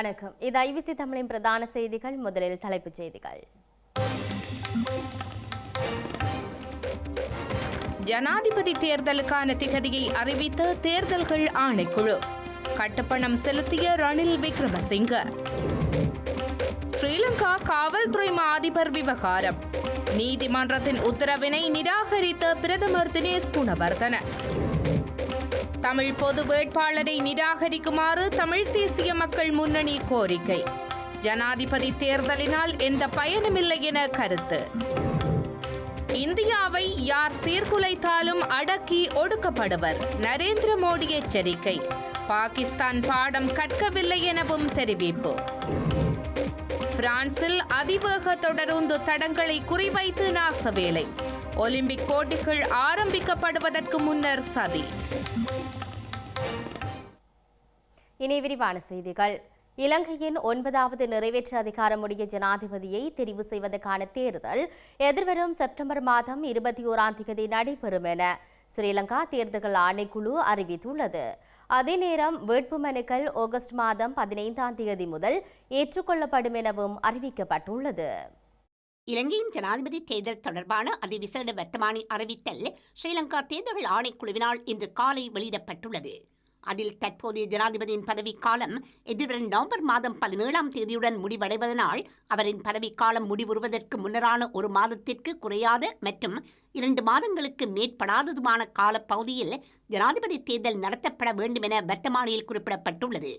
வணக்கம். இது ஐபிசி தமிழின் பிரதான செய்திகள். முதலில் தலைப்புச் செய்திகள். ஜனாதிபதி தேர்தலுக்கான திகதியை அறிவித்த தேர்தல்கள் ஆணைக்குழு. கட்டுப்பணம் செலுத்திய ரணில் விக்ரமசிங்க. ஸ்ரீலங்கா காவல்துறை மாதிபர் விவகாரம். நீதிமன்றத்தின் உத்தரவினை நிராகரித்த பிரதமர் தினேஷ் குணவர்தன. தமிழ் பொது வேட்பாளரை நிராகரிக்குமாறு தமிழ் தேசிய மக்கள் முன்னணி கோரிக்கை. ஜனாதிபதி தேர்தலினால் எந்த பயனுமில்லை என கருத்து. இந்தியாவை யார் சீர்குலைத்தாலும் அடக்கி ஒடுக்கப்படுவர் நரேந்திர மோடி எச்சரிக்கை. பாகிஸ்தான் பாடம் கற்கவில்லை எனவும் தெரிவிப்பு. பிரான்சில் அதிவேக தொடருந்து தடங்களை குறிவைத்து நாசவேலை. ஒலிம்பிக் போட்டிகள் ஆரம்பிக்கப்படுவதற்கு முன்னர் சதி. இனி விரிவான செய்திகள். இலங்கையின் ஒன்பதாவது நிறைவேற்று அதிகாரமுடைய ஜனாதிபதியை தெரிவு செய்வதற்கான தேர்தல் எதிர்வரும் செப்டம்பர் மாதம் இருபத்தி ஓராம் தேதி நடைபெறும் என ஸ்ரீலங்கா தேர்தல்கள் ஆணைக்குழு அறிவித்துள்ளது. அதே நேரம் வேட்புமனுக்கள் ஆகஸ்ட் மாதம் பதினைந்தாம் தேதி முதல் ஏற்றுக்கொள்ளப்படும் எனவும் அறிவிக்கப்பட்டுள்ளது. இலங்கையின் ஜனாதிபதி தேர்தல் தொடர்பான அதிவிசேட வர்த்தமானி அறிவித்தல் ஸ்ரீலங்கா தேர்தல் ஆணைக்குழுவினால் இன்று காலை வெளியிடப்பட்டுள்ளது. அதில் தற்போதைய ஜனாதிபதியின் பதவிக்காலம் எதிர்வரும் நவம்பர் மாதம் பதினேழாம் தேதியுடன் முடிவடைவதனால் அவரின் பதவிக்காலம் முடிவுறுவதற்கு முன்னரான ஒரு மாதத்திற்கு குறையாத மற்றும் இரண்டு மாதங்களுக்கு மேற்படாததுமான காலப்பகுதியில் ஜனாதிபதி தேர்தல் நடத்தப்பட வேண்டும் என வர்த்தமானியில் குறிப்பிடப்பட்டுள்ளது.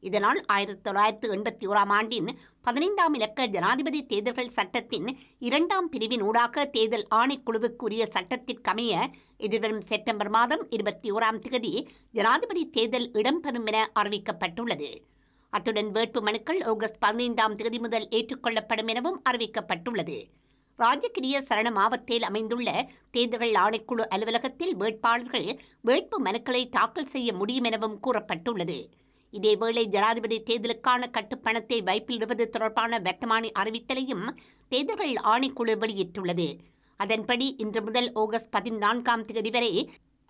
இதனால் ஆயிரத்தி தொள்ளாயிரத்து எண்பத்தி ஓராம் ஆண்டின் பதினைந்தாம் இலக்க ஜனாதிபதி தேர்தல்கள் சட்டத்தின் இரண்டாம் பிரிவின் ஊடாக தேர்தல் ஆணைக்குழுவுக்குரிய சட்டத்திற்கமைய எதிர்வரும் செப்டம்பர் மாதம் இருபத்தி ஓராம் தேதி ஜனாதிபதி தேர்தல் இடம்பெறும் என அறிவிக்கப்பட்டுள்ளது. அத்துடன் வேட்பு மனுக்கள் ஆகஸ்ட் பதினைந்தாம் தேதி முதல் ஏற்றுக்கொள்ளப்படும் எனவும் அறிவிக்கப்பட்டுள்ளது. ராஜகிரிய சரண மாவட்டத்தில் அமைந்துள்ள தேர்தல்கள் ஆணைக்குழு அலுவலகத்தில் வேட்பாளர்கள் வேட்பு மனுக்களை தாக்கல் செய்ய முடியும் எனவும் கூறப்பட்டுள்ளது. இதேவேளை ஜனாதிபதி தேர்தலுக்கான கட்டுப்பணத்தை வைப்பிலிடுவது தொடர்பான வர்த்தமானி அறிவித்தலையும் தேர்தல்கள் ஆணைக்குழு வெளியிட்டுள்ளது. அதன்படி இன்று முதல் ஆகஸ்ட் பதினான்காம் தேதி வரை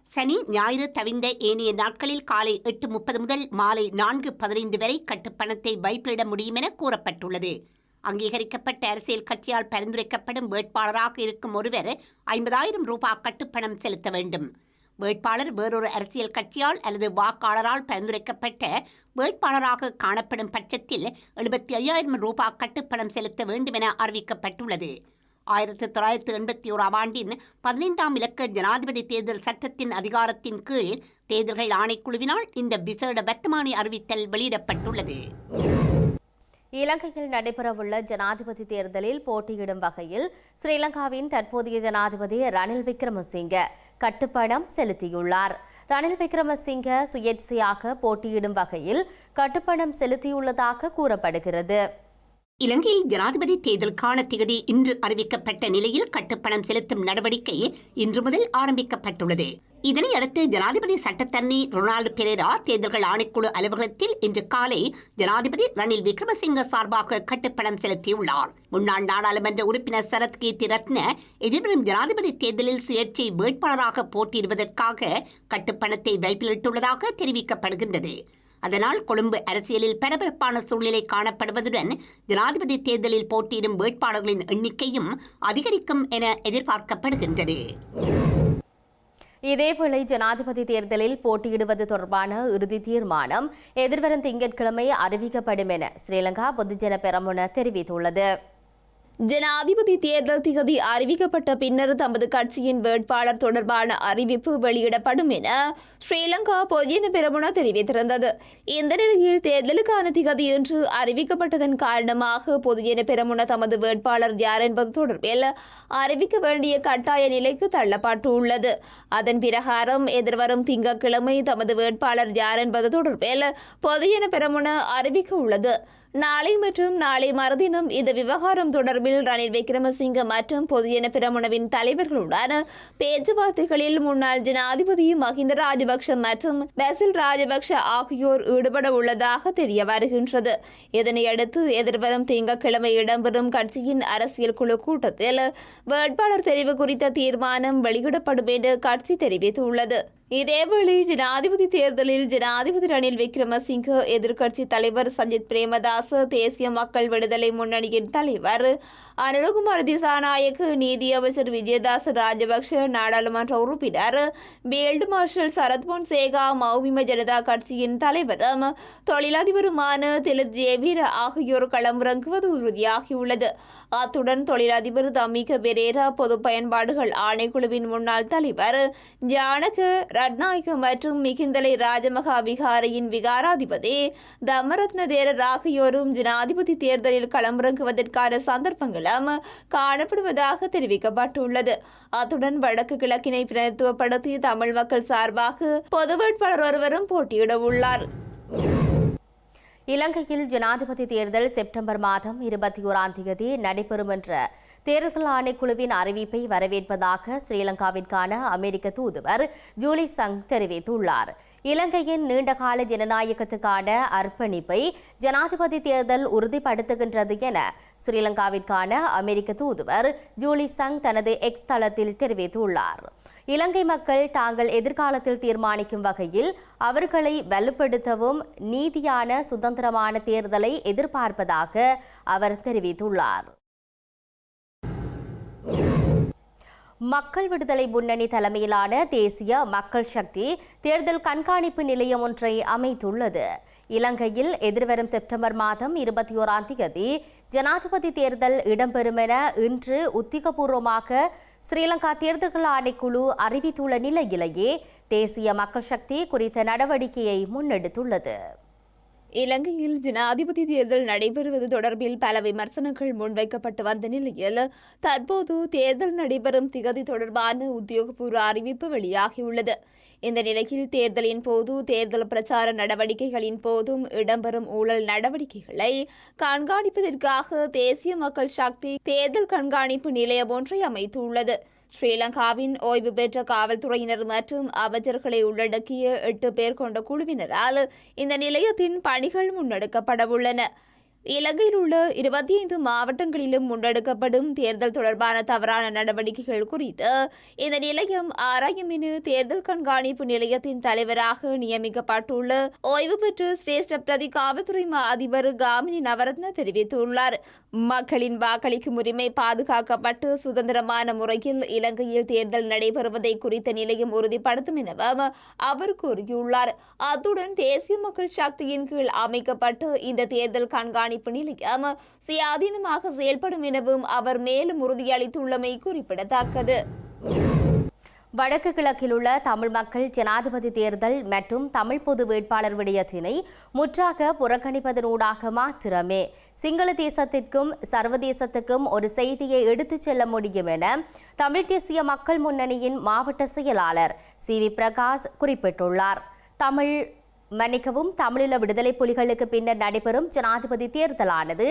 சனி ஞாயிறு தவிர்ந்த ஏனைய நாட்களில் காலை எட்டு முப்பது முதல் மாலை நான்கு பதினைந்து வரை கட்டுப்பணத்தை வைப்பிலிட முடியும் என கூறப்பட்டுள்ளது. அங்கீகரிக்கப்பட்ட அரசியல் கட்சியால் பரிந்துரைக்கப்படும் வேட்பாளராக இருக்கும் ஒருவர் ஐம்பதாயிரம் ரூபாய் கட்டுப்பணம் செலுத்த வேண்டும். வேட்பாளர் வேறொரு அரசியல் கட்சியால் அல்லது வாக்காளரால் பரிந்துரைக்கப்பட்ட வேட்பாளராக காணப்படும் பட்சத்தில் எழுபத்தி ஐயாயிரம் ரூபாய் கட்டுப்பணம் செலுத்த வேண்டும் என அறிவிக்கப்பட்டுள்ளது. ஆயிரத்தி தொள்ளாயிரத்து எண்பத்தி ஓராம் ஆண்டின் பதினைந்தாம் இலக்க ஜனாதிபதி தேர்தல் சட்டத்தின் அதிகாரத்தின் கீழ் தேர்தல்கள் ஆணைக்குழுவினால் இந்த விசேட வர்த்தமானி அறிவித்தல் வெளியிடப்பட்டுள்ளது. இலங்கையில் நடைபெறவுள்ள ஜனாதிபதி தேர்தலில் போட்டியிடும் வகையில் ஸ்ரீலங்காவின் தற்போதைய ஜனாதிபதி ரணில் விக்ரமசிங்க கட்டுப்பணம் செலுத்தியுள்ளார். ரணில் விக்ரமசிங்க சுயேட்சையாக போட்டியிடும் வகையில் கட்டுப்பணம் செலுத்தியுள்ளதாக கூறப்படுகிறது. இலங்கையில் ஜனாதிபதி தேர்தலுக்கான திகதி இன்று அறிவிக்கப்பட்ட நிலையில் கட்டுப்பணம் செலுத்தும் நடவடிக்கை இன்று முதல் ஆரம்பிக்கப்பட்டுள்ளது. இதனையடுத்து ஜனாதிபதி சட்டத்தரணி ரொனால்டு பெரேரா தேர்தல்கள் ஆணைக்குழு அலுவலகத்தில் இன்று காலை ஜனாதிபதி ரணில் விக்ரமசிங்க சார்பாக கட்டுப்பணம் செலுத்தியுள்ளார். முன்னாள் நாடாளுமன்ற உறுப்பினர் சரத் கீர்த்தி ரத்ன எதிர்வரும் ஜனாதிபதி தேர்தலில் சுயேட்சை வேட்பாளராக போட்டியிடுவதற்காக கட்டுப்பணத்தை வைப்பிலிட்டுள்ளதாக தெரிவிக்கப்படுகின்றது. அதனால் கொழும்பு அரசியலில் பரபரப்பான சூழ்நிலை காணப்படுவதுடன் ஜனாதிபதி தேர்தலில் போட்டியிடும் வேட்பாளர்களின் எண்ணிக்கையும் அதிகரிக்கும் என எதிர்பார்க்கப்படுகின்றது. இதேவேளை ஜனாதிபதி தேர்தலில் போட்டியிடுவது தொடர்பான இறுதி தீர்மானம் எதிர்வரும் திங்கட்கிழமை அறிவிக்கப்படும் என ஸ்ரீலங்கா பொதுஜன பெரமுன தெரிவித்துள்ளது. ஜனாதிபதி தேர்தல் திகதி அறிவிக்கப்பட்ட பின்னர் தமது கட்சியின் வேட்பாளர் தொடர்பான அறிவிப்பு வெளியிடப்படும் என ஸ்ரீலங்கா பொதுஜன பெரமுன தெரிவித்திருந்தது. இந்த நிலையில் தேர்தலுக்கான திகதி என்று அறிவிக்கப்பட்டதன் காரணமாக பொதுஜன பெரமுன தமது வேட்பாளர் யார் என்பது தொடர்பில் அறிவிக்க வேண்டிய கட்டாய நிலைக்கு தள்ளப்பட்டுள்ளது. அதன் பிரகாரம் எதிர்வரும் திங்கட்கிழமை தமது வேட்பாளர் யார் என்பது தொடர்பில் பொதுஜன பெரமுன அறிவிக்க உள்ளது. நாளை மற்றும் நாளை மறுதினம் இந்த விவகாரம் தொடர்பில் ரணில் விக்ரமசிங்க மற்றும் பொதுஜன பிரமுனவின் தலைவர்களுடன் பேச்சுவார்த்தைகளில் முன்னாள் ஜனாதிபதி மஹிந்த ராஜபக்ஷ மற்றும் பசில் ராஜபக்ஷ ஆகியோர் ஈடுபட உள்ளதாக தெரிய வருகின்றது. இதனையடுத்து எதிர்வரும் திங்கட்கிழமை இடம்பெறும் கட்சியின் அரசியல் குழு கூட்டத்தில் வேட்பாளர் தெரிவு குறித்த தீர்மானம் வெளியிடப்படும் என்று கட்சி தெரிவித்துள்ளது. இதேவேளை ஜனாதிபதி தேர்தலில் ஜனாதிபதி ரணில் விக்ரமசிங்க எதிர்க்கட்சி தலைவர் சஜித் பிரேமதாஸ் தேசிய மக்கள் விடுதலை முன்னணியின் தலைவர் அனுரகுமார் திசாநாயக் நீதி அமைச்சர் விஜயதாஸ் ராஜபக்ஷ நாடாளுமன்ற உறுப்பினர் பீல்டு மார்ஷல் சரத் பொன்சேகா மௌமிம ஜனதா கட்சியின் தலைவரும் தொழிலதிபருமான திலித் ஜேவீர ஆகியோர் களமிறங்குவது உறுதியாகியுள்ளது. அத்துடன் தொழிலதிபர் தமிக பெரேரா பொது பயன்பாடுகள் ஆணைக்குழுவின் முன்னாள் தலைவர் ஜானக ரட்நாயக்க மற்றும் மிகிந்தலை ராஜமகா விகாரையின் விகாராதிபதி தமரத்ன தேரர் ஆகியோரும் ஜனாதிபதி தேர்தலில் களமிறங்குவதற்கான சந்தர்ப்பங்களும் காணப்படுவதாக தெரிவிக்கப்பட்டுள்ளது. அத்துடன் வடக்கு கிழக்கினை பிரதித்துவப்படுத்தி தமிழ் மக்கள் சார்பாக பொது வேட்பாளர் ஒருவரும் போட்டியிட உள்ளார். இலங்கையில் ஜனாதிபதி தேர்தல் செப்டம்பர் மாதம் இருபத்தி ஓராம் தேதி நடைபெறும் என்ற தேர்தல் ஆணைக்குழுவின் அறிவிப்பை வரவேற்பதாக ஸ்ரீலங்காவிற்கான அமெரிக்க தூதுவர் ஜூலி சங் தெரிவித்துள்ளார். இலங்கையின் நீண்டகால ஜனநாயகத்துக்கான அர்ப்பணிப்பை ஜனாதிபதி தேர்தல் உறுதிப்படுத்துகின்றது என ஸ்ரீலங்காவிற்கான அமெரிக்க தூதுவர் ஜூலி சங் தனது எக்ஸ் தளத்தில் தெரிவித்துள்ளார். இலங்கை மக்கள் தாங்கள் எதிர்காலத்தில் தீர்மானிக்கும் வகையில் அவர்களை வலுப்படுத்தவும் நீதியான சுதந்திரமான தேர்தலை எதிர்பார்ப்பதாக அவர் தெரிவித்துள்ளார். மக்கள் விடுதலை முன்னணி தலைமையிலான தேசிய மக்கள் சக்தி தேர்தல் கண்காணிப்பு நிலையம் ஒன்றை அமைத்துள்ளது. இலங்கையில் எதிர்வரும் செப்டம்பர் மாதம் இருபத்தி ஓராம் தேதி ஜனாதிபதி தேர்தல் இடம்பெறும் என இன்று உத்திகபூர்வமாக ஸ்ரீலங்கா தேர்தல்கள் ஆணைக்குழு அறிவித்துள்ள நிலையிலேயே தேசிய மக்கள் சக்தி குறித்த நடவடிக்கையை முன்னெடுத்துள்ளது. இலங்கையில் ஜனாதிபதி தேர்தல் நடைபெறுவது தொடர்பில் பல விமர்சனங்கள் முன்வைக்கப்பட்டு வந்த நிலையில் தற்போது தேர்தல் நடைபெறும் திகதி தொடர்பான உத்தியோகபூர்வ அறிவிப்பு வெளியாகியுள்ளது. இந்த நிலையில் தேர்தலின் போது தேர்தல் பிரச்சார நடவடிக்கைகளின் போதும் இடம்பெறும் ஊழல் நடவடிக்கைகளை கண்காணிப்பதற்காக தேசிய மக்கள் சக்தி தேர்தல் கண்காணிப்பு நிலையம் ஒன்றை அமைத்துள்ளது. ஸ்ரீலங்காவின் ஓய்வு பெற்ற காவல்துறையினர் மற்றும் அமைச்சர்களை உள்ளடக்கிய எட்டு பேர் கொண்ட குழுவினரால் இந்த நிலையத்தின் பணிகள் முன்னெடுக்கப்படவுள்ளன. இலங்கையில் உள்ள இருபத்தி ஐந்து மாவட்டங்களிலும் முன்னெடுக்கப்படும் தேர்தல் தொடர்பான தவறான நடவடிக்கைகள் குறித்து இந்த நிலையம் ஆராயும் என தேர்தல் கண்காணிப்பு நிலையத்தின் தலைவராக நியமிக்கப்பட்டுள்ள ஓய்வு பெற்ற சிரேஷ்ட பிரதி காவல்துறை மா அதிபர் காமினி நவரத்ன தெரிவித்துள்ளார். மக்களின் வாக்களிக்கும் உரிமை பாதுகாக்கப்பட்டு சுதந்திரமான முறையில் இலங்கையில் தேர்தல் நடைபெறுவதை குறித்த நிலையம் உறுதிப்படுத்தும் எனவும் அவர் கூறியுள்ளார். அத்துடன் தேசிய மக்கள் சக்தியின் கீழ் அமைக்கப்பட்டு இந்த தேர்தல் கண்காணிப்பு நிலையம் சுயாதீனமாக செயல்படும் எனவும் அவர் மேலும் உறுதியளித்துள்ளமை குறிப்பிடத்தக்கது. வடக்கு கிழக்கில் உள்ள தமிழ் மக்கள் ஜனாதிபதி தேர்தல் மற்றும் தமிழ் பொது வேட்பாளர் விடயத்தினை முற்றாக புறக்கணிப்பதனூடாக மாத்திரமே சிங்கள தேசத்திற்கும் சர்வதேசத்துக்கும் ஒரு செய்தியை எடுத்துச் செல்ல முடியும் என தமிழ் தேசிய மக்கள் முன்னணியின் மாவட்ட செயலாளர் சி வி பிரகாஷ் குறிப்பிட்டுள்ளார். தமிழ் மன்னிக்கவும் தமிழீழ விடுதலை புலிகளுக்கு பின்னர் நடைபெறும் ஜனாதிபதி தேர்தலானது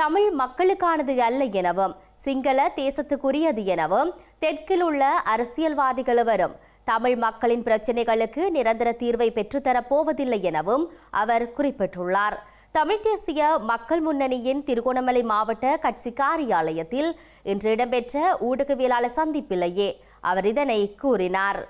தமிழ் மக்களுக்கானது அல்ல எனவும் சிங்கள தேசத்துக்குரியது எனவும் தெற்கில் உள்ள அரசியல்வாதிகளவரும் தமிழ் மக்களின் பிரச்சினைகளுக்கு நிரந்தர தீர்வை பெற்றுத்தரப்போவதில்லை எனவும் அவர் குறிப்பிட்டுள்ளார். தமிழ் தேசிய மக்கள் முன்னணியின் திருகோணமலை மாவட்ட கட்சி காரியாலயத்தில் இன்று இடம்பெற்ற ஊடகவியலாளர் சந்திப்பிலேயே அவர் இதனை கூறினார்.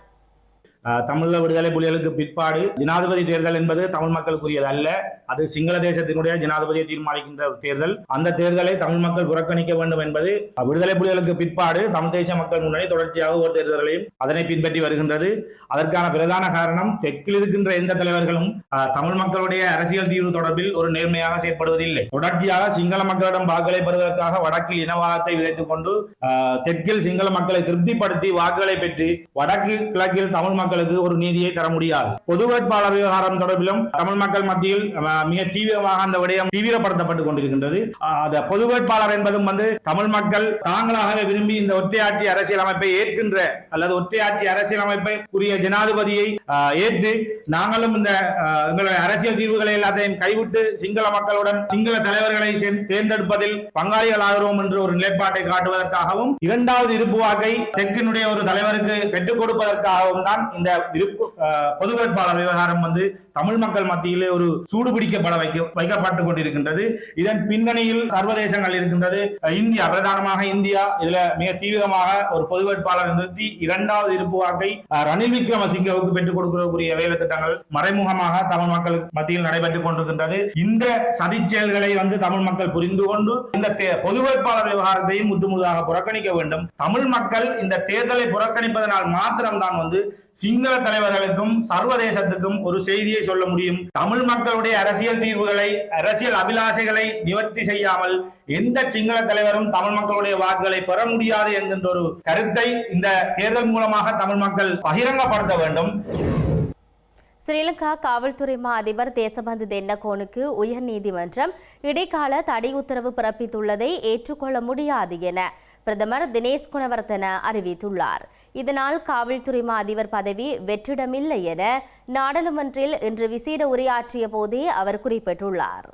தமிழ விடுதலை புலிகளுக்கு பிற்பாடு ஜனாதிபதி தேர்தல் என்பது தமிழ் மக்களுக்குரியது அல்ல. அது சிங்கள தேசத்தினுடைய ஜனாதிபதியை தீர்மானிக்கின்ற ஒரு தேர்தல். அந்த தேர்தலை தமிழ் மக்கள் புறக்கணிக்க வேண்டும் என்பது விடுதலை புலிகளுக்கு பிற்பாடு தமிழ் தேசிய மக்கள் முன்னணி தொடர்ச்சியாக ஒரு தேர்தல்களையும் அதனை பின்பற்றி வருகின்றது. அதற்கான பிரதான காரணம் தெற்கில் இருக்கின்ற எந்த தலைவர்களும் அஹ், தமிழ் மக்களுடைய அரசியல் தீர்வு தொடர்பில் ஒரு நேர்மையாக செயற்படுவதில்லை. தொடர்ச்சியாக சிங்கள மக்களிடம் வாக்குகளை பெறுவதற்காக வடக்கில் இனவாதத்தை விதைத்துக் கொண்டு தெற்கில் சிங்கள மக்களை திருப்திப்படுத்தி வாக்குகளை பெற்று வடக்கு கிழக்கில் தமிழ் மக்கள் மக்களுக்கு ஒரு நீதியை தர முடியாது. பொது வேட்பாளர் விவகாரம் தொடர்பிலும் தமிழ் மக்கள் மத்தியில் மிக தீவிரமாக அந்த விடயம் தீவிரப்படுத்தப்பட்டுக் கொண்டிருக்கின்றது. அஹ், அந்த பொது வேட்பாளர் என்பதும் வந்து தமிழ் மக்கள் தாங்களாகவே விரும்பி இந்த ஒற்றையாட்சி அரசியலமைப்பை ஏற்கின்ற அல்லது ஒற்றையாட்சி அரசியலமைப்பை உரிய ஜனாதிபதியை ஏற்று நாங்களும் இந்த எங்களுடைய அரசியல் தீர்வுகளை எல்லாத்தையும் கைவிட்டு சிங்கள மக்களுடன் சிங்கள தலைவர்களை சென்- தேர்ந்தெடுப்பதில் பங்காளிகளாகிறோம் என்ற ஒரு நிலைப்பாட்டை காட்டுவதற்காகவும் இரண்டாவது இருப்பு வாக்கை தெற்கினுடைய ஒரு தலைவருக்கு பெற்றுக் கொடுப்பதற்காகவும் தான் இந்த பொது வேட்பாளர் விவகாரம் வந்து தமிழ் மக்கள் மத்தியிலே ஒரு சூடு பிடிக்கப்பட வைக்க வைக்கப்பட்டு கொண்டிருக்கின்றது. இதன் பின்னணியில் சர்வதேசங்கள் இருக்கின்றது. இந்தியா பிரதானமாக இந்தியா. இதுல மிக தீவிரமாக ஒரு பொது வேட்பாளர் நிறுத்தி இரண்டாவது இருப்பு வாக்கை ரணில் விக்ரமசிங்கவுக்கு பெற்றுக் கொடுக்கக்கூடிய வேலை திட்டங்கள் மறைமுகமாக தமிழ் மக்கள் மத்தியில் நடைபெற்றுக் கொண்டிருக்கின்றது. இந்த சதி செயல்களை வந்து தமிழ் மக்கள் புரிந்து கொண்டு இந்த தே- பொது வேட்பாளர் விவகாரத்தையும் முற்றுமுழுதாக புறக்கணிக்க வேண்டும். தமிழ் மக்கள் இந்த தேர்தலை புறக்கணிப்பதனால் மாத்திரம்தான் வந்து சிங்கள தலைவர்களுக்கும் சர்வதேசத்துக்கும் ஒரு செய்தியை சொல்ல முடியும். தமிழ் மக்களுடைய அரசியல் தீர்வுகளை அரசியல் அபிலாஷைகளை நிவர்த்தி செய்யாமல் எந்த சிங்கள தலைவரும் தமிழ் மக்களுடைய வாக்குகளை பெற முடியாது என்கின்ற ஒரு கருத்தை இந்த தேர்தல் மூலமாக தமிழ் மக்கள் பகிரங்கப்படுத்த வேண்டும். ஸ்ரீலங்கா காவல்துறை மா அதிபர் தேசபந்து தென்னகோனுக்கு உயர்நீதிமன்றம் இடைக்கால தடை உத்தரவு பிறப்பித்துள்ளதை ஏற்றுக்கொள்ள முடியாது என பிரதமர் தினேஷ் குணவர்த்தன அறிவித்துள்ளார். இதனால் காவல்துறை மா அதிபர் பதவி வெற்றிடமில்லை என நாடாளுமன்றில் இன்று விசேட உரையாற்றிய போதே அவர் குறிப்பிட்டுள்ளார்.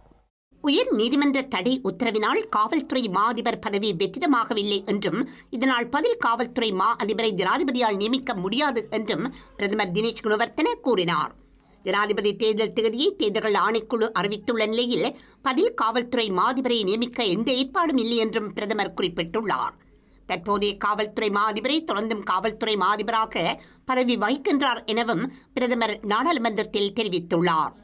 உயர் நீதிமன்ற தடை உத்தரவினால் காவல்துறை மா அதிபர் பதவி வெற்றிடமாகவில்லை என்றும் இதனால் பதில் காவல்துறை மா அதிபரை ஜனாதிபதியால் நியமிக்க முடியாது என்றும் பிரதமர் தினேஷ் குணவர்த்தன கூறினார். ஜனாதிபதி தேர்தல் தேதியை தேர்தல்கள் ஆணைக்குழு அறிவித்துள்ள நிலையில் பதில் காவல்துறை மாதிபரை நியமிக்க எந்த ஏற்பாடும் இல்லை என்றும் பிரதமர் குறிப்பிட்டுள்ளார். தற்போதைய காவல்துறை மாதிபரை தொடர்ந்தும் காவல்துறை மாதிபராக பதவி வகிக்கின்றார் எனவும் பிரதமர் நாடாளுமன்றத்தில் தெரிவித்துள்ளார்.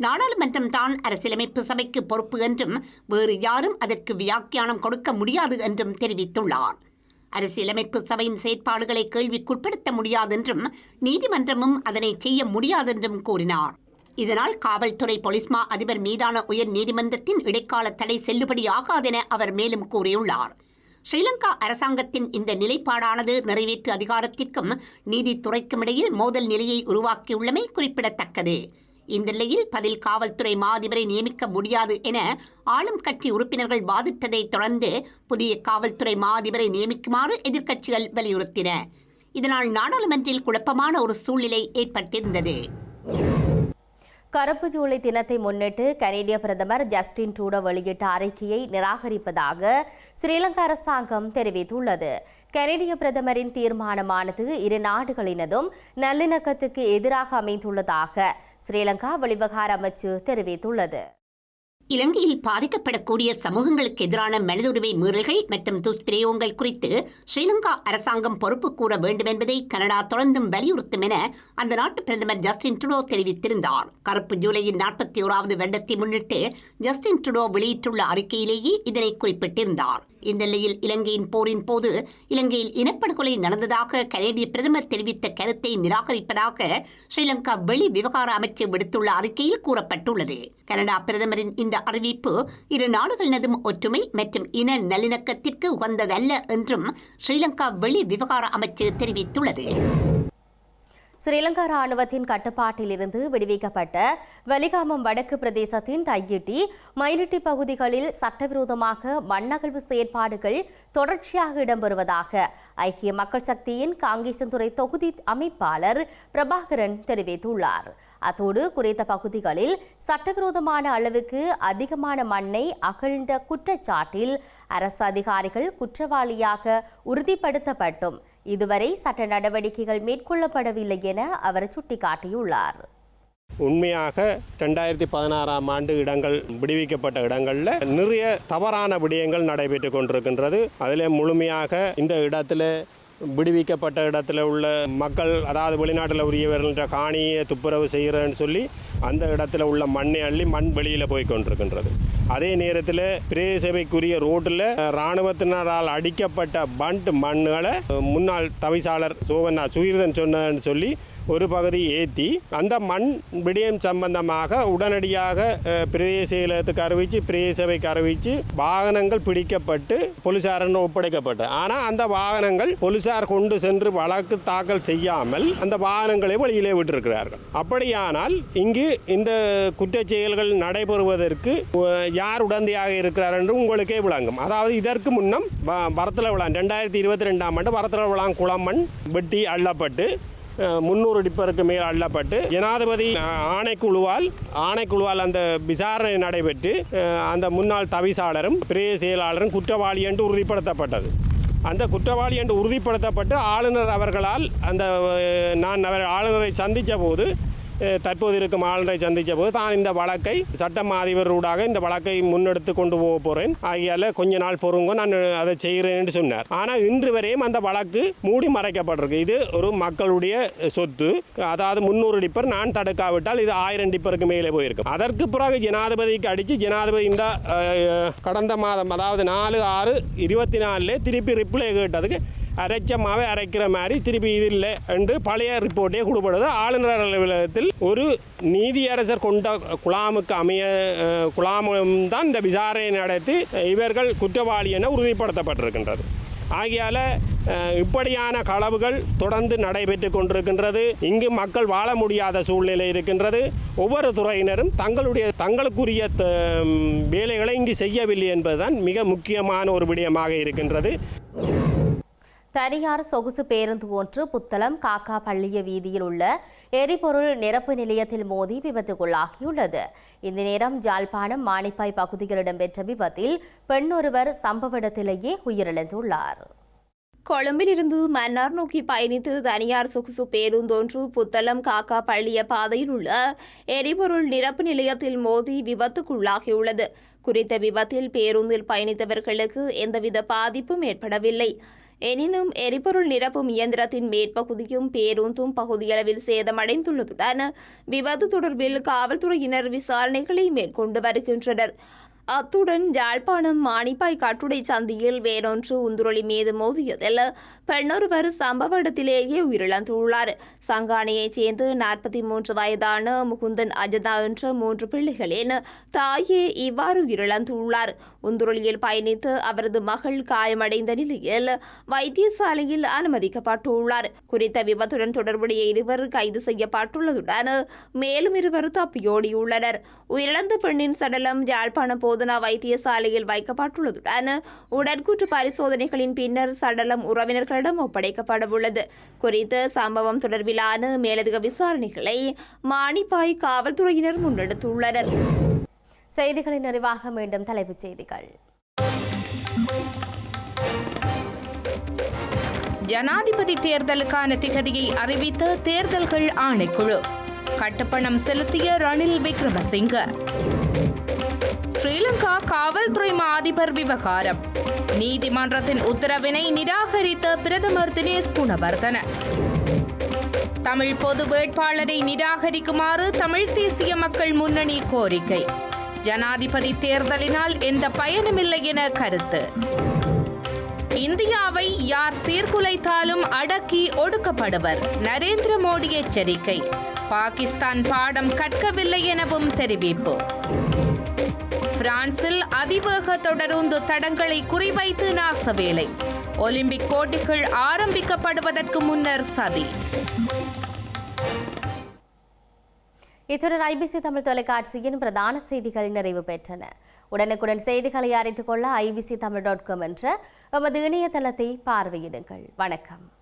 நாடாளுமன்றம் தான் அரசியலமைப்பு சபைக்கு பொறுப்பு என்றும் வேறு யாரும் அதற்கு வியாக்கியானம் கொடுக்க முடியாது என்றும் தெரிவித்துள்ளார். அரசியலமைப்பு சபையின் செயற்பாடுகளை கேள்விக்குட்படுத்த முடியாதென்றும் நீதிமன்றமும் அதனை செய்ய முடியாதென்றும் கூறினார். இதனால் காவல்துறை பொலிஸ்மா அதிபர் மீதான உயர் நீதிமன்றத்தின் இடைக்கால தடை செல்லுபடியாகாதென அவர் மேலும் கூறியுள்ளார். ஸ்ரீலங்கா அரசாங்கத்தின் இந்த நிலைப்பாடானது நிறைவேற்று அதிகாரத்திற்கும் நீதித்துறைக்கும் இடையில் மோதல் நிலையை உருவாக்கியுள்ளமை குறிப்பிடத்தக்கது. இந்த நிலையில் பதில் காவல்துறை மா அதிபரை நியமிக்க முடியாது என ஆளும் கட்சி உறுப்பினர்கள் வாதிட்டதை தொடர்ந்து புதிய காவல்துறை மா அதிபரை நியமிக்குமாறு எதிர்க்கட்சிகள் வலியுறுத்தின. இதனால் நாடாளுமன்றில் குழப்பமான ஒரு சூழ்நிலை ஏற்பட்டிருந்தது. கருப்பு ஜூலை தினத்தை முன்னிட்டு கனேடிய பிரதமர் ஜஸ்டின் ட்ரூடோ வெளியிட்ட அறிக்கையை நிராகரிப்பதாக ஸ்ரீலங்கா அரசாங்கம் தெரிவித்துள்ளது. கனேடிய பிரதமரின் தீர்மானமானது இரு நாடுகளினதும் நல்லிணக்கத்துக்கு எதிராக அமைந்துள்ளதாக ஸ்ரீலங்கா வெளிவகார அமைச்சு தெரிவித்துள்ளது. இலங்கையில் பாதிக்கப்படக்கூடிய சமூகங்களுக்கு எதிரான மனித உரிமை மீறல்கள் மற்றும் துஷ்பிரயோகங்கள் குறித்து ஸ்ரீலங்கா அரசாங்கம் பொறுப்பு கூற வேண்டும் என்பதை கனடா தொடர்ந்தும் வலியுறுத்தும் என அந்த நாட்டு பிரதமர் ஜஸ்டின் ட்ருடோ தெரிவித்திருந்தார். கருப்பு ஜூலையின் நாற்பத்தி ஓராவது வருடத்தை முன்னிட்டு ஜஸ்டின் ட்ருடோ வெளியிட்டுள்ள அறிக்கையிலேயே இதனை குறிப்பிட்டிருந்தார். இந்த நிலையில் இலங்கையின் போரின் போது இலங்கையில் இனப்படுகொலை நடந்ததாக கனேடிய பிரதமர் தெரிவித்த கருத்தை நிராகரிப்பதாக ஸ்ரீலங்கா வெளி விவகார அமைச்சு விடுத்துள்ள அறிக்கையில் கூறப்பட்டுள்ளது. கனடா பிரதமரின் இந்த அறிவிப்பு இரு நாடுகளினதும் ஒற்றுமை மற்றும் இன நல்லிணக்கத்திற்கு உகந்ததல்ல என்றும் ஸ்ரீலங்கா வெளி விவகார அமைச்சு தெரிவித்துள்ளது. ஸ்ரீலங்கா ராணுவத்தின் கட்டுப்பாட்டிலிருந்து விடுவிக்கப்பட்ட வலிகாமம் வடக்கு பிரதேசத்தின் தையிட்டி மயிலிட்டி பகுதிகளில் சட்டவிரோதமாக மண்ணகழ்வு செயற்பாடுகள் தொடர்ச்சியாக இடம்பெறுவதாக ஐக்கிய மக்கள் சக்தியின் காங்கேசன்துறை தொகுதி அமைப்பாளர் பிரபாகரன் தெரிவித்துள்ளார். அத்தோடு குறித்த பகுதிகளில் சட்டவிரோதமான அளவுக்கு அதிகமான மண்ணை அகழ்ந்த குற்றச்சாட்டில் அரசு அதிகாரிகள் குற்றவாளியாக உறுதிப்படுத்தப்பட்டும். இதுவரை சட்ட நடவடிக்கைகள் மேற்கொள்ளப்படவில்லை என அவர் சுட்டிக்காட்டியுள்ளார். உண்மையாக ரெண்டாயிரத்தி பதினாறாம் ஆண்டு இடங்கள் விடுவிக்கப்பட்ட இடங்களில் நிறைய தவறான விடயங்கள் நடைபெற்று கொண்டிருக்கின்றது. அதில் முழுமையாக இந்த இடத்துல விடுவிக்கப்பட்ட இடத்துல உள்ள மக்கள் அதாவது வெளிநாட்டில் உரியவர்கள்ன்ற காணியை துப்புரவு செய்கிறேன்னு சொல்லி அந்த இடத்துல உள்ள மண்ணை அள்ளி மண் வெளியில் போய் கொண்டிருக்கின்றது. அதே நேரத்தில் பிரேசபைக்குரிய ரோட்டில் இராணுவத்தினரால் அடிக்கப்பட்ட பண்ட் மண்ணுகளை முன்னாள் தவிசாளர் சோவண்ணா சுயிர்தன் சொன்னதுன்னு சொல்லி ஒரு பகுதி ஏற்றி அந்த மண் விடயம் சம்பந்தமாக உடனடியாக அஹ், பிரதேச செயலகத்துக்கு அறிவித்து பிரதேச சபைக்கு அறிவித்து வாகனங்கள் பிடிக்கப்பட்டு போலீசாரிடம் ஒப்படைக்கப்பட்டு. ஆனால் அந்த வாகனங்கள் போலீசார் கொண்டு சென்று வழக்கு தாக்கல் செய்யாமல் அந்த வாகனங்களை வழியிலே விட்டிருக்கிறார்கள். அப்படியானால் இங்கு இந்த குற்ற செயல்கள் நடைபெறுவதற்கு யார் உடந்தையாக இருக்கிறார் என்று உங்களுக்கே விளங்கும். அதாவது இதற்கு முன்னம் வ- வரத்தல விழா ரெண்டாயிரத்தி இருபத்தி ரெண்டாம் ஆண்டு வரத்தல விழா குளமண் வெட்டி அள்ளப்பட்டு முன்னூறு டிப்பருக்கு மேல் அள்ளப்பட்டு ஜனாதிபதி ஆணைக்குழுவால் ஆணைக்குழுவால் அந்த விசாரணை நடைபெற்று அந்த முன்னாள் தவிசாளரும் பிரிய செயலாளரும் குற்றவாளி என்று உறுதிப்படுத்தப்பட்டது. அந்த குற்றவாளி என்று உறுதிப்படுத்தப்பட்டு ஆளுநர் அவர்களால் அந்த நான் அவர் ஆளுநரை சந்தித்த போது தற்போது இருக்கும் ஆளுநரை சந்தித்த போது தான் இந்த வழக்கை சட்டம் அதிபரூடாக இந்த வழக்கை முன்னெடுத்து கொண்டு போக போகிறேன் ஆகியால கொஞ்ச நாள் பொறுங்க நான் அதை செய்கிறேன் என்று சொன்னார். ஆனால் இன்று வரையும் அந்த வழக்கு மூடி மறைக்கப்பட்டிருக்கு. இது ஒரு மக்களுடைய சொத்து. அதாவது முந்நூறு டிப்பர் நான் தடுக்காவிட்டால் இது ஆயிரம் டிப்பருக்கு மேலே போயிருக்கும். அதற்கு பிறகு ஜனாதிபதிக்கு அடித்து ஜனாதிபதி இந்த கடந்த மாதம் அதாவது நாலு ஆறு இருபத்தி நாலுல திருப்பி ரிப்ளை கேட்டதுக்கு அரைச்சமாகவே அரைக்கிற மாதிரி திருப்பி இது இல்லை என்று பழைய ரிப்போர்ட்டே கொடுப்படுது. ஆளுநர் அலுவலகத்தில் ஒரு நீதியரசர் கொண்ட குழாமுக்கு அமைய அஹ், குழாமும் தான் இந்த விசாரணை நடத்தி இவர்கள் குற்றவாளி என உறுதிப்படுத்தப்பட்டிருக்கின்றது. ஆகையால் இப்படியான களவுகள் தொடர்ந்து நடைபெற்று கொண்டிருக்கின்றது. இங்கு மக்கள் வாழ முடியாத சூழ்நிலை இருக்கின்றது. ஒவ்வொரு துறையினரும் தங்களுடைய தங்களுக்குரிய வேலைகளை இங்கு செய்யவில்லை என்பதுதான் மிக முக்கியமான ஒரு விடயமாக இருக்கின்றது. தனியார் சொகுசு பேருந்து ஒன்று புத்தளம் காக்கா பள்ளிய வீதியில் உள்ள எரிபொருள் நிரப்பு நிலையத்தில் மோதி விபத்துக்குள்ளாகியுள்ளது. இந்த நேரம் ஜாழ்ப்பாணம் மானிப்பாய் பகுதியில் இடம்பெற்ற விபத்தில் பெண் ஒருவர் சம்பவ இடத்திலேயே உயிரிழந்துள்ளார். கொழும்பிலிருந்து மன்னார் நோக்கி பயணித்து தனியார் சொகுசு பேருந்தொன்று புத்தளம் காக்கா பள்ளிய பாதையில் உள்ள எரிபொருள் நிரப்பு நிலையத்தில் மோதி விபத்துக்குள்ளாகியுள்ளது. குறித்த விபத்தில் பேருந்தில் பயணித்தவர்களுக்கு எந்தவித பாதிப்பும் ஏற்படவில்லை. எனினும் எரிபொருள் நிரப்பும் இயந்திரத்தின் மேற்பகுதியும் பேருந்தும் பகுதியளவில் சேதமடைந்துள்ளதுடன் விபத்து தொடர்பில் காவல்துறையினர் விசாரணைகளை மேற்கொண்டு வருகின்றனர். அத்துடன் யாழ்ப்பாணம் மாணிப்பாய் கட்டுடை சந்தியில் வேறொன்று உந்துரொலி மீது மோதியதில் பெண்ணொருவர் சம்பவ இடத்திலேயே உயிரிழந்துள்ளார். சங்கானையைச் சேர்ந்து நாற்பத்தி மூன்று வயதான முகுந்தன் அஜதா என்ற மூன்று பிள்ளைகளின் தாயே இவ்வாறு உயிரிழந்துள்ளார். உந்துரொலியில் பயணித்து அவரது மகள் காயமடைந்த நிலையில் வைத்தியசாலையில் அனுமதிக்கப்பட்டுள்ளார். குறித்த விபத்துடன் தொடர்புடைய இருவர் கைது செய்யப்பட்டுள்ளதுடன் மேலும் இருவர் தப்பியோடியுள்ளனர். உயிரிழந்த பெண்ணின் சடலம் யாழ்ப்பாணம் போது போதனா வைத்தியசாலையில் வைக்கப்பட்டுள்ளதுடன் உடற்கூற்று பரிசோதனைகளின் பின்னர் சடலம் உறவினர்களிடம் ஒப்படைக்கப்படவுள்ளது. குறித்த சம்பவம் தொடர்பிலான மேலதிக விசாரணைகளை மானிப்பாய் காவல்துறையினர் முன்னெடுத்துள்ளனர். செய்திகளின் நிறைவாக மீண்டும் தலைப்புச் செய்திகள். ஜனாதிபதி தேர்தலுக்கான திகதியை அறிவித்த தேர்தல்கள் ஆணைக்குழு. கட்டுப்பணம் செலுத்திய ரணில் விக்ரமசிங்க. ஸ்ரீலங்கா காவல்துறை மாதிபர் விவகாரம். நீதிமன்றத்தின் உத்தரவினை நிராகரித்த பிரதமர் தினேஷ் குணவர்தன. தமிழ் பொது வேட்பாளரை நிராகரிக்குமாறு தமிழ் தேசிய மக்கள் முன்னணி கோரிக்கை. ஜனாதிபதி தேர்தலினால் எந்த பயனுமில்லை என கருத்து. இந்தியாவை யார் சீர்குலைத்தாலும் அடக்கி ஒடுக்கப்படுவர் நரேந்திர மோடி எச்சரிக்கை. பாகிஸ்தான் பாடம் கற்கவில்லை எனவும் தெரிவிப்பு. பிரான்சில் அதிவேக தொடருந்து தடங்களை குறிவைத்து நாசவேலை. ஒலிம்பிக் போட்டிகள் ஆரம்பிக்கப்படுவதற்கு முன்னர் சதி. இத்துடன் ஐபிசி தமிழ் தொலைக்காட்சியின் பிரதான செய்திகள் நிறைவு பெற்றன. உடனுக்குடன் செய்திகளை அறிந்து கொள்ள ஐபிசி தமிழ் டாட் காம் என்ற எமது இணையதளத்தை பார்வையிடுங்கள். வணக்கம்.